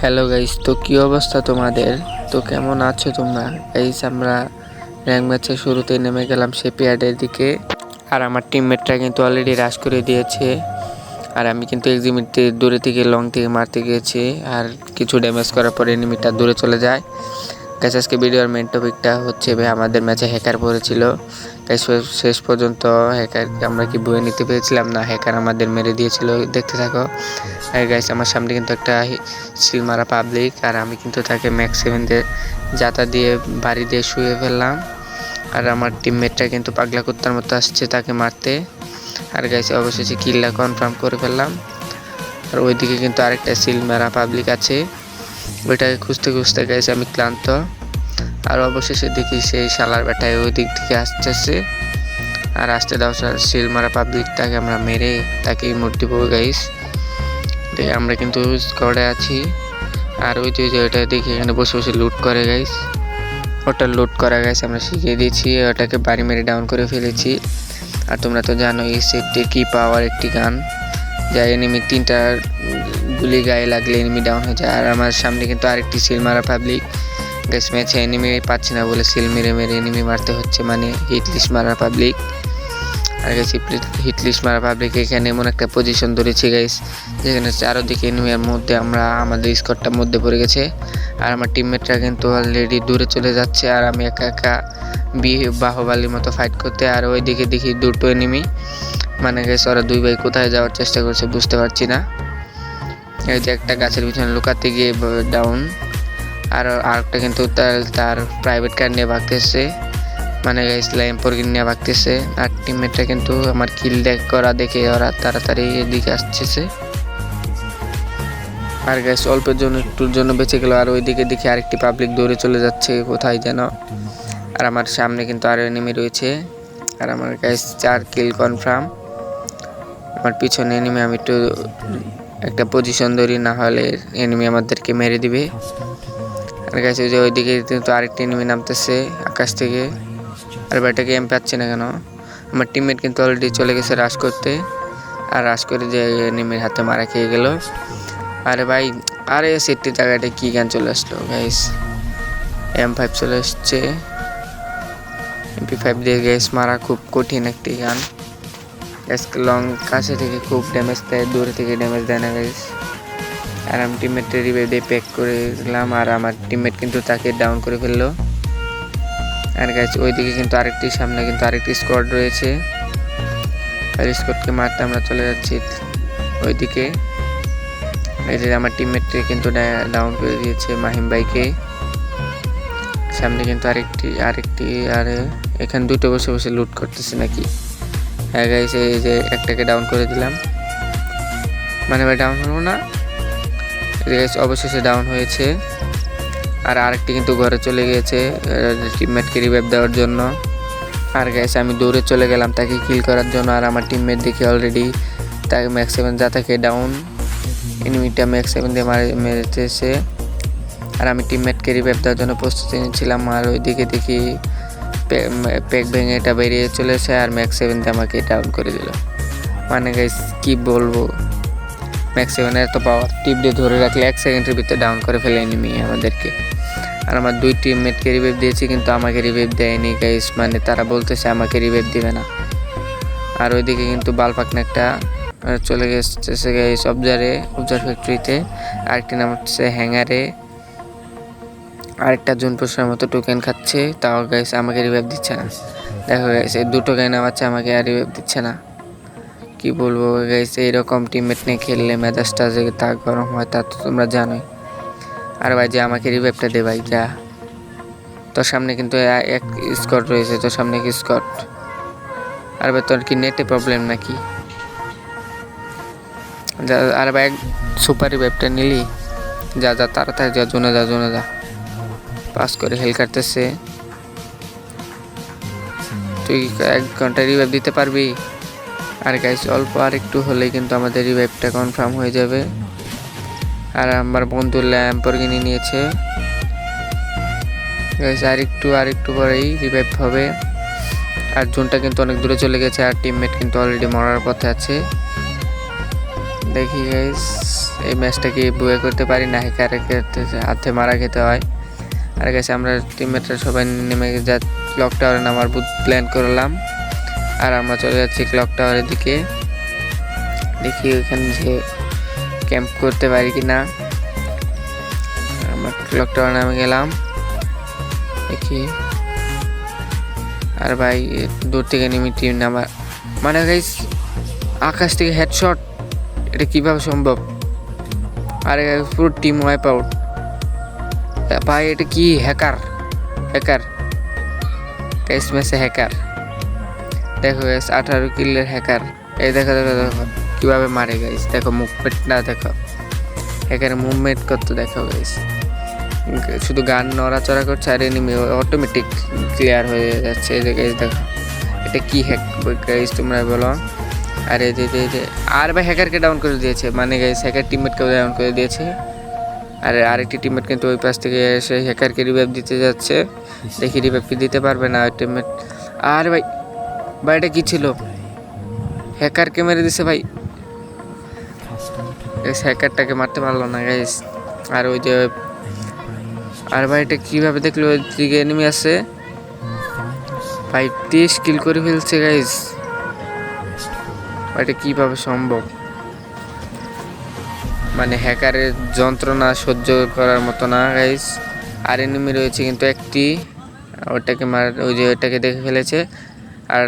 Hello guys তো কী অবস্থা তোমাদের? তো কেমন আছো তোমরা? গাইস আমরা র্যাঙ্ক ম্যাচের শুরুতেই নেমে গেলাম সে পিয়ার্ডের দিকে। আর আমার টিমমেটরা কিন্তু অলরেডি রাশ করে দিয়েছে। আর আমি কিন্তু এক্সিমিটে দূরে থেকে লং থেকে মারতে গিয়েছি। আর কিছু ড্যামেজ করার পরে এনিমিটা দূরে চলে যায়। গাইস আজকে ভিডিওর মেন টপিকটা হচ্ছে ভাই আমাদের ম্যাচে হ্যাকার পড়েছিল। গাইস শেষ পর্যন্ত হ্যাকারকে আমরা কি বয়ে নিতে পেরেছিলাম? না হ্যাকার আমাদের মেরে দিয়েছিল দেখতে থাকো। আর গাইস আমার সামনে কিন্তু একটা সিল মারা পাবলিক আর আমি কিন্তু তাকে ম্যাক্স সেভেন দিয়ে যাতা দিয়ে বাড়ি দিয়ে শুয়ে ফেললাম। আর আমার টিমমেটটা কিন্তু পাগলা কুত্তার মতো আসছে তাকে মারতে। আর গাইছে অবশেষে কিল্লা কনফার্ম করে ফেললাম। আর ওইদিকে কিন্তু আরেকটা সিল মারা পাবলিক আছে। ওইটাকে খুঁজতে খুঁজতে গেছে আমি ক্লান্ত। আর অবশেষে দেখি সেই শালার বেটায় ওই দিক থেকে আসতেছে। আর আসতে দাও সিল মারা পাবলিকটাকে আমরা মেরে তাকে মূর্তি পাবো গাইস দেখে, আমরা কিন্তু স্কোয়াডে আছি। আর ওই যে ওটা দেখি এখানে বসে বসে লুট করে গাইস ওটা লুট করা গেছে আমরা শিখিয়ে দিয়েছি, ওটাকে বাড়ি মেরে ডাউন করে ফেলেছি। আর তোমরা তো জানো এই সেটটির কি পাওয়ার একটি গান। যা এনিমি তিনটা গুলি গায়ে লাগলে এনিমি ডাউন হয়ে যায়। আর আমার সামনে কিন্তু আরেকটি সিল মারা পাবলিক গ্যাস ম্যাচে এনিমি পাচ্ছি না বলে সিল মেরে মেরে এনিমি মারতে হচ্ছে মানে হিট লিস্ট মারা পাবলিক আর গেছি হিট লিস্ট মারা পাবলিক এখানে এমন একটা পজিশন ধরেছি গাইস যেখানে চারোদিকে এনিমির মধ্যে আমরা, আমাদের স্কোরটার মধ্যে পড়ে গেছে। আর আমার টিমমেটরা কিন্তু অলরেডি দূরে চলে যাচ্ছে, আর আমি একা একা বি বাহুবালির মতো ফাইট করতে, আর ওই দিকে দেখি দুটো এনিমি মানে গেছে ওরা দুই ভাই কোথায় যাওয়ার চেষ্টা করছে বুঝতে পারছি না। এই যে একটা গাছের পিছনে লুকাতে গিয়ে ডাউন আর আরেকটা কিন্তু তার তার প্রাইভেট কার নিয়ে ভাগতেছে। মানে গাইস ল্যাম্পরগিন নিয়ে ভাগতেছে। আর টিমমেটটা কিন্তু আমার কিল দেখ, করা দেখে ওরা তাড়াতাড়ি এদিকে আসতেছে। আর গ্যাস অল্পের জন্য একটুর জন্য বেঁচে গেল। আর ওইদিকে দেখি আরেকটি পাবলিক দৌড়ে চলে যাচ্ছে, কোথায় যেন। আর আমার সামনে কিন্তু আরও এনিমি রয়েছে। আর আমার গ্যাস চার কিল কনফার্ম আমার পিছনে এনিমি আমি একটু একটা পজিশন ধরি, না হলে এনিমি আমাদেরকে মেরে দিবে। আর ওই যে ওইদিকে কিন্তু আরেকটি এনিমি নামতেছে আকাশ থেকে। আর ব্যাটাকে এম পাচ্ছি না কেন? আমার টিমমেট কিন্তু অলরেডি চলে গেছে রাশ করতে। আর রাশ করে যে এনিমির হাতে মারা খেয়ে গেল। আরে ভাই, আরে সেটটি জায়গাটা কী গান চলে আসলো গাইস এম ফাইভ চলে এসছে। এমপি ফাইভ দিয়ে গ্যাস মারা খুব কঠিন একটি গান। লং কাছে থেকে খুব ড্যামেজ দেয়, দূরে থেকে ড্যামেজ দেয় না গাইস আর আমি টিমমেটকে রিভাইভ প্যাক করে দিলাম আর আমার টিমমেট কিন্তু তাকে ডাউন করে ফেলল। আর গাইস ওইদিকে কিন্তু আরেকটি, সামনে কিন্তু আরেকটি স্কোয়াড রয়েছে। আর স্কোয়াডকে মারতে আমরা চলে যাচ্ছি ওইদিকে। এই যে আমার টিমমেটকে কিন্তু ডাউন করে দিয়েছে মাহিম ভাইকে। সামনে কিন্তু আরেকটি আরেকটি, আর এখানে দুটো বসে বসে লুট করতেছে নাকি? হ্যাঁ গাইস এই যে একটাকে ডাউন করে দিলাম। মানে ভাই ডাউন হলো না। গাইস অবশেষে ডাউন হয়েছে। আর আরেকটি কিন্তু ঘরে চলে গিয়েছে টিমমেটকে রিভাইভ দেওয়ার জন্য। আর গাইস আমি দৌড়ে চলে গেলাম তাকে কিল করার জন্য। আর আমার টিমমেট দেখে অলরেডি তাকে ম্যাক্স সেভেন যা তাকে ডাউন এনিমিটা ম্যাক্স সেভেন দিয়ে মারে, মেরেছে আর আমি টিমমেটকে রিভাইভ দেওয়ার জন্য প্রস্তুতি নিচ্ছিলাম। আর ওইদিকে দেখি প্যাক ভেঙে এটা বেরিয়ে চলেছে আর ম্যাক্স সেভেন দিয়ে আমাকে ডাউন করে দিল। মানে গাইস কি বলব? ম্যাক্স সেভেনের এত পাওয়ার টিপ দিয়ে ধরে রাখলে এক সেকেন্ডের ভিতরে ডাউন করে ফেলে এনিমি আমাদেরকে। আর আমার দুই টিমমেটকে রিভাইভ দিয়েছি, কিন্তু আমাকে রিভাইভ দেয়নি গাইস মানে তারা বলতেছে আমাকে রিভাইভ দিবে না। আর ওইদিকে কিন্তু বালপাকনা একটা চলে গেছে গাইস অবজারে অবজার ফ্যাক্টরিতে আরেকটি নাম হচ্ছে হ্যাঙ্গারে আরেকটা জুন পোষার মতো টোকেন খাচ্ছে। তাও গাইস আমাকে রিভাইভ দিচ্ছে না। দেখো গাইস এই দুটো গাই নামাচ্ছে আমাকে আর রিভাইভ দিচ্ছে না। কি বলব গাইস এইরকম টিমমেট নিয়ে খেললে মেজাজটা যে তা গরম হয়, তা তো তোমরা জানোই। আর ভাই, যে আমাকে রিভাইভটা দে ভাই, যা। তোর সামনে কিন্তু এক স্কট রয়েছে, তোর সামনে কি স্কট আর ভাই, তোর কি নেটে প্রবলেম নাকি? যা, আর ভাই, এক সুপার রিভাইভটা নিলি। যা যা, তাড়াতাড়ি যা, জোনে যা জোনে যা। পাস করে হেল কাটতেছে। তুই এক ঘণ্টা রিভাইভ দিতে পারবি। আর গাইস অল্প আর একটু হলেই কিন্তু আমাদের রিভাইভটা কনফার্ম হয়ে যাবে। আর আমার বন্ধু ল্যাম্পরগিনি নিয়েছে। গাইস আর একটু আর একটু পরেই রিভাইভ হবে। আর জোনটা কিন্তু অনেক দূরে চলে গেছে, আর টিমমেট কিন্তু অলরেডি মরার পথে আছে। দেখি গাইস এই ম্যাচটা কি বুয়ে করতে পারি না হ্যাকারের হাতে মারা খেতে হয়। আর গেছে আমরা টিমমেটরা সবাই নেমে যা ক্লক টাওয়ারে নামার বুথ প্ল্যান করলাম। আর আমরা চলে যাচ্ছি ক্লক টাওয়ারের দিকে। দেখি ওখানে যে ক্যাম্প করতে পারি কি না আমরা ক্লক টাওয়ার নামে গেলাম। দেখি। আর ভাই, দূর থেকে নেমে টিম নামার মানে গাইস আকাশ থেকে হেডশট এটা কীভাবে সম্ভব? আরে পুরো টিম ওয়াইপ আউট ভাই, এটা কি হ্যাকার হ্যাকার টেস্ট ম্যাচে হ্যাকার দেখো গাইস আঠারো কিলের হ্যাকার এই দেখো দেখো দেখো কীভাবে মারে গাইস দেখো মুভমেন্ট না, দেখো। হ্যাকারের মুভমেন্ট করতে দেখো গাইস শুধু গান নড়াচড়া করছে আর এনিমি অটোমেটিক ক্লিয়ার হয়ে যাচ্ছে। এই গাইস দেখো। এটা কি হ্যাক গাইস তোমরা বলো। আর, এই যে আর ভাই হ্যাকারকে ডাউন করে দিয়েছে। মানে গাইস হ্যাকার টিমমেটকেও ডাউন করে দিয়েছে। আর আরেকটি টিমমেট কিন্তু ওই পাশ থেকে এসে হ্যাকারকে রিভাইভ দিতে যাচ্ছে। দেখি রিভাইভ কি দিতে পারবে না ওই টিমমেট আর ভাই ভাই এটা কি ছিল? হ্যাকারকে মেরে দিছে ভাই। হ্যাকারটাকে মারতে পারল না গাইস আর ওই যে, আর ভাই এটা কীভাবে দেখল? ওই দিকে এনিমি আছে। ভাই তেইশ কিল করে ফেলছে গাইস এটা কীভাবে সম্ভব? মানে হ্যাকারের যন্ত্রণা সহ্য করার মতো না গাইস আর এনিমি রয়েছে কিন্তু একটি, ওটাকে মার, ওই যে ওটাকে দেখে ফেলেছে। আর